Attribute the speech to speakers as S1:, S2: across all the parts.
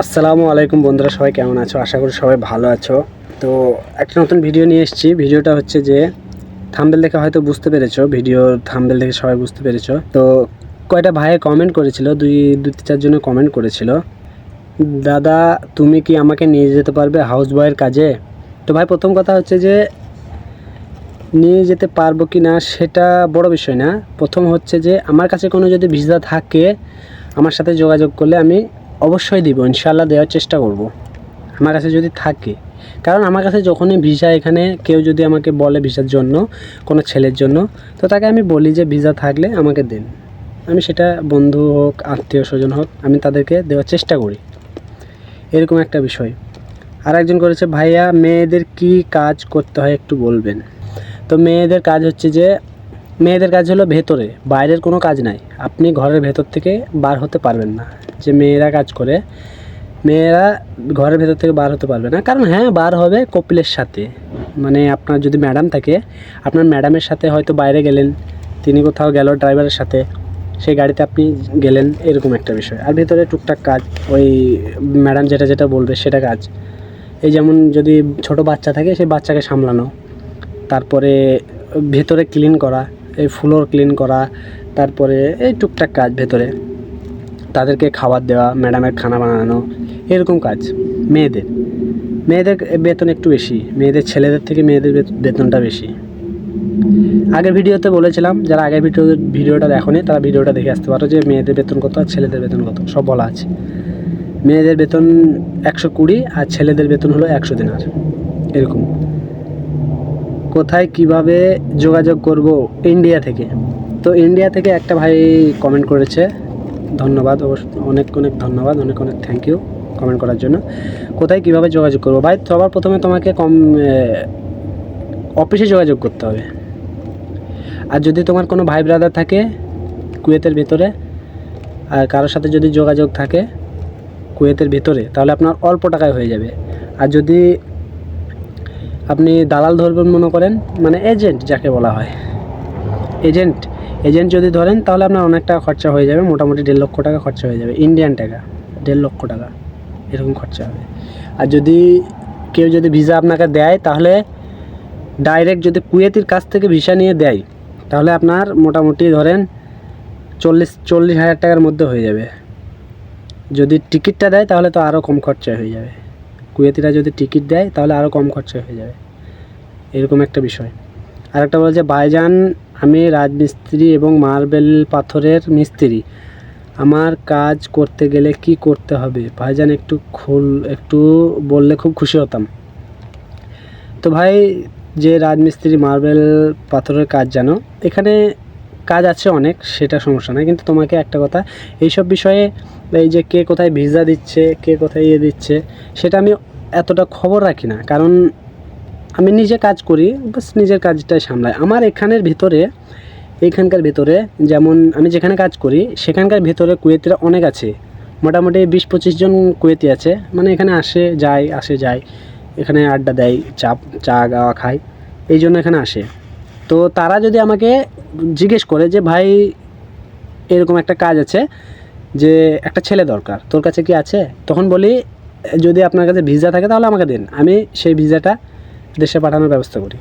S1: আসসালামু আলাইকুম বন্ধুরা, সবাই কেমন আছো? আশা করি সবাই ভালো আছো। তো একটা নতুন ভিডিও নিয়ে এসেছি। ভিডিওটা হচ্ছে যে থাম্বেল দেখে হয়তো বুঝতে পেরেছ, ভিডিও থাম্বেল দেখে সবাই বুঝতে পেরেছ। তো কয়টা ভাইয়ে কমেন্ট করেছিল? দুই দুই চারজনে কমেন্ট করেছিল। দাদা, তুমি কি আমাকে নিয়ে যেতে পারবে হাউস বয়ের কাজে? তো ভাই, প্রথম কথা হচ্ছে যে, নিয়ে যেতে পারব কি না সেটা বড় বিষয় না। প্রথম হচ্ছে যে, আমার কাছে কোনো যদি ভিসা থাকে, আমার সাথে যোগাযোগ করলে আমি অবশ্যই দিব ইনশাল্লাহ দেওয়ার চেষ্টা করব। আমার কাছে যদি থাকে, কারণ আমার কাছে যখনই ভিসা এখানে কেউ যদি আমাকে বলে ভিসার জন্য, কোনো ছেলের জন্য, তো তাকে আমি বলি যে ভিসা থাকলে আমাকে দিন। আমি সেটা বন্ধু হোক, আত্মীয় স্বজন হোক, আমি তাদেরকে দেওয়ার চেষ্টা করি। এরকম একটা বিষয়। আর একজন করেছে, ভাইয়া, মেয়েদের কি কাজ করতে হয় একটু বলবেন? তো মেয়েদের কাজ হচ্ছে যে, মেয়েদের কাজ হলো ভেতরে, বাইরের কোনো কাজ নাই। আপনি ঘরের ভেতর থেকে বার হতে পারবেন না। যে মেয়েরা কাজ করে, মেয়েরা ঘরের ভেতর থেকে বার হতে পারবে না। কারণ হ্যাঁ বার হবে কপিলের সাথে। মানে আপনার যদি ম্যাডাম থাকে, আপনার ম্যাডামের সাথে হয়তো বাইরে গেলেন, তিনি কোথাও গেল ড্রাইভারের সাথে, সেই গাড়িতে আপনি গেলেন, এরকম একটা বিষয়। আর ভেতরে টুকটাক কাজ, ওই ম্যাডাম যেটা যেটা বলবে সেটা কাজ। এই যেমন যদি ছোট বাচ্চা থাকে, সেই বাচ্চাকে সামলানো। তারপরে ভেতরে ক্লিন করা, এই ফ্লোর ক্লিন করা, তারপরে এই টুকটাক কাজ ভেতরে। তাদেরকে খাবার দেওয়া, ম্যাডামের খানা বানানো, এরকম কাজ। মেয়েদের। মেয়েদের বেতন একটু বেশি। মেয়েদের ছেলেদের থেকে মেয়েদের বেতনটা বেশি। আগের ভিডিওতে বলেছিলাম, যারা আগের ভিডিও ভিডিওটা দেখোনি, তারা ভিডিওটা দেখে আসতে পারো যে মেয়েদের বেতন কত আর ছেলেদের বেতন কত। সব বলা আছে। মেয়েদের বেতন একশো কুড়ি আর ছেলেদের বেতন হলো একশো দিনার। এরকম। কোথায় কীভাবে যোগাযোগ করব? ইন্ডিয়া থেকে। তো ইন্ডিয়া থেকে একটা ভাই কমেন্ট করেছে ধন্যবাদ অনেক অনেক ধন্যবাদ, অনেক অনেক থ্যাংক ইউ কমেন্ট করার জন্য। কোথায় কীভাবে যোগাযোগ করব? ভাই সবার প্রথমে তোমাকে কম অফিসে যোগাযোগ করতে হবে। আর যদি তোমার কোনো ভাই ব্রাদার থাকে কুয়েতের ভিতরে, আর কারোর সাথে যদি যোগাযোগ থাকে কুয়েতের ভিতরে, তাহলে আপনার অল্প টাকায় হয়ে যাবে। আর যদি আপনি দালাল ধরবেন মনে করেন মানে এজেন্ট যাকে বলা হয় এজেন্ট এজেন্ট যদি ধরেন, তাহলে আপনার অনেক টাকা খরচা হয়ে যাবে, মোটামুটি দেড় লক্ষ টাকা খরচা হয়ে যাবে ইন্ডিয়ান টাকা, দেড় লক্ষ টাকা, এরকম খরচা হবে। আর যদি কেউ যদি ভিসা আপনাকে দেয়, তাহলে ডাইরেক্ট যদি কুয়েতির কাছ থেকে ভিসা নিয়ে দেয়, তাহলে আপনার মোটামুটি ধরেন চল্লিশ চল্লিশ হাজার টাকার মধ্যে হয়ে যাবে। যদি টিকিটটা দেয়, তাহলে তো আরও কম খরচা হয়ে যাবে। কুয়েতিরা যদি টিকিট দেয়, তাহলে আরও কম খরচা হয়ে যাবে। এরকম একটা বিষয়। আরেকটা বলছে, ভাইজান আমি রাজমিস্ত্রি এবং মার্বেল পাথরের মিস্ত্রি। আমার কাজ করতে গেলে কি করতে হবে? ভাইজান, একটু খুল, একটু বললে খুব খুশি হতাম। তো ভাই, যে রাজমিস্ত্রি মার্বেল পাথরের কাজ জানো, এখানে কাজ আছে অনেক, সেটা সমস্যা নয় কিন্তু তোমাকে একটা কথা, এইসব বিষয়ে এই যে কে কোথায় ভিসা দিচ্ছে, কে কোথায় ইয়ে দিচ্ছে, সেটা আমি এতটা খবর রাখি না। কারণ আমি নিজে কাজ করি, বাস নিজের কাজটাই সামলাই। আমার এখানের ভিতরে এইখানকার ভিতরে যেমন আমি যেখানে কাজ করি, সেখানকার ভিতরে কুয়েতিরা অনেক আছে। মোটামুটি বিশ পঁচিশ জন কুয়েতি আছে। মানে এখানে আসে, যায় আসে, যায়। এখানে আড্ডা দেয় চা চা, গাওয়া খায়। এই জন্য এখানে আসে। তো তারা যদি আমাকে জিজ্ঞেস করে যে, ভাই, এরকম একটা কাজ আছে যে, একটা ছেলে দরকার, তোর কাছে কি আছে? তখন বলি, যদি আপনার কাছে ভিসা থাকে তাহলে আমাকে দিন। আমি সেই ভিসাটা দেশে পাঠানোর ব্যবস্থা করি।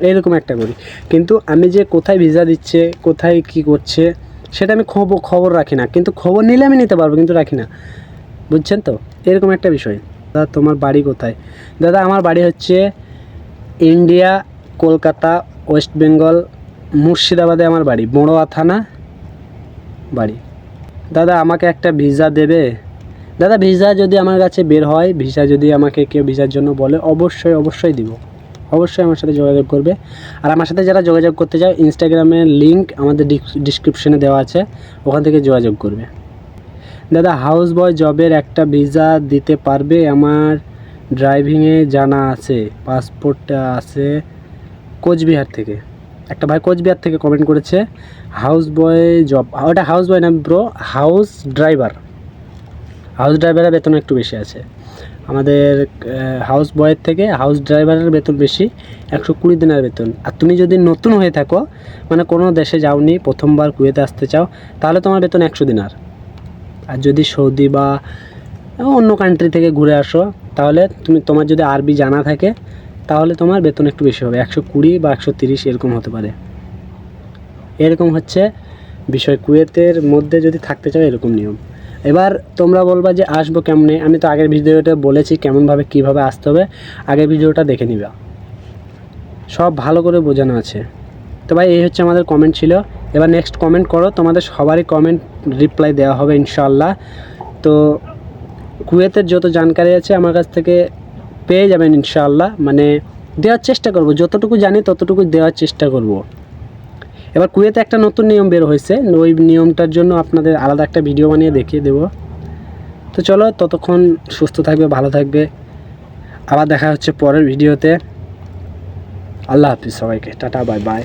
S1: এইরকম একটা করি। কিন্তু আমি যে কোথায় ভিসা দিচ্ছে, কোথায় কি করছে, সেটা আমি খবর খবর রাখি না। কিন্তু খবর নিলে আমি নিতে পারব, কিন্তু রাখি না। বুঝছেন তো? এরকম একটা বিষয়। দাদা, তোমার বাড়ি কোথায়? দাদা, আমার বাড়ি হচ্ছে ইন্ডিয়া, কলকাতা, ওয়েস্ট বেঙ্গল, মুর্শিদাবাদে আমার বাড়ি, বড়োয়া থানা বাড়ি। দাদা, আমাকে একটা ভিসা দেবে? দাদা ভিসা যদি আমার কাছে বের হয় ভিসা যদি আমাকে কেউ ভিসার জন্য বলে, অবশ্যই অবশ্যই দিব। অবশ্যই আমার সাথে যোগাযোগ করবে। আর আমার সাথে যারা যোগাযোগ করতে চায় ইনস্টাগ্রামের লিঙ্ক আমাদের ডিসক্রিপশনে দেওয়া আছে। ওখান থেকে যোগাযোগ করবে। দাদা হাউস বয় জবের একটা ভিসা দিতে পারবে? আমার ড্রাইভিংয়ে জানা আছে পাসপোর্টটা আছে কোচবিহার থেকে। একটা ভাই কোচবিহার থেকে কমেন্ট করেছে হাউস বয় জব ওটা হাউস বয় না ব্রো হাউস ড্রাইভার হাউস ড্রাইভারের বেতন একটু বেশি আছে। আমাদের হাউস বয়ের থেকে হাউস ড্রাইভারের বেতন বেশি, একশো কুড়ি দিনের বেতন। আর তুমি যদি নতুন হয়ে থাকো মানে কোনো দেশে যাওনি, প্রথমবার কুয়েতে আসতে চাও, তাহলে তোমার বেতন একশো দিনার। আর যদি সৌদি বা অন্য কান্ট্রি থেকে ঘুরে আসো, তাহলে তুমি, তোমার যদি আরবি জানা থাকে, তাহলে তোমার বেতন একটু বেশি হবে। একশো কুড়ি বা একশো তিরিশ এরকম হতে পারে। এরকম হচ্ছে বিষয়। কুয়েতের মধ্যে যদি থাকতে চাও, এরকম নিয়ম। এবার তোমরা বলবা যে আসব কেমনে? আমি তো আগের ভিডিওটা বলেছি কেমনভাবে, কীভাবে আসতে হবে। আগের ভিডিওটা দেখে নিবা। সব ভালো করে বোঝানো আছে। তো ভাই, এই হচ্ছে আমাদের কমেন্ট ছিল। এবার নেক্সট কমেন্ট করো। তোমাদের সবারই কমেন্ট রিপ্লাই দেওয়া হবে ইনশাল্লাহ তো কুয়েতের যত জানকারি আছে আমার কাছ থেকে পেয়ে যাবেন, ইনশাআল্লাহ। মানে দেওয়ার চেষ্টা করব। যতটুকু জানি ততটুকু দেওয়ার চেষ্টা করব। এবার কুয়েতে একটা নতুন নিয়ম বের হয়েছে। ওই নিয়মটার জন্য আপনাদের আলাদা একটা ভিডিও বানিয়ে দেখিয়ে দেব। তো চলো, ততক্ষণ সুস্থ থাকবে, ভালো থাকবে। আবার দেখা হচ্ছে পরের ভিডিওতে আল্লাহ হাফিজ সবাইকে। Tata, bye bye.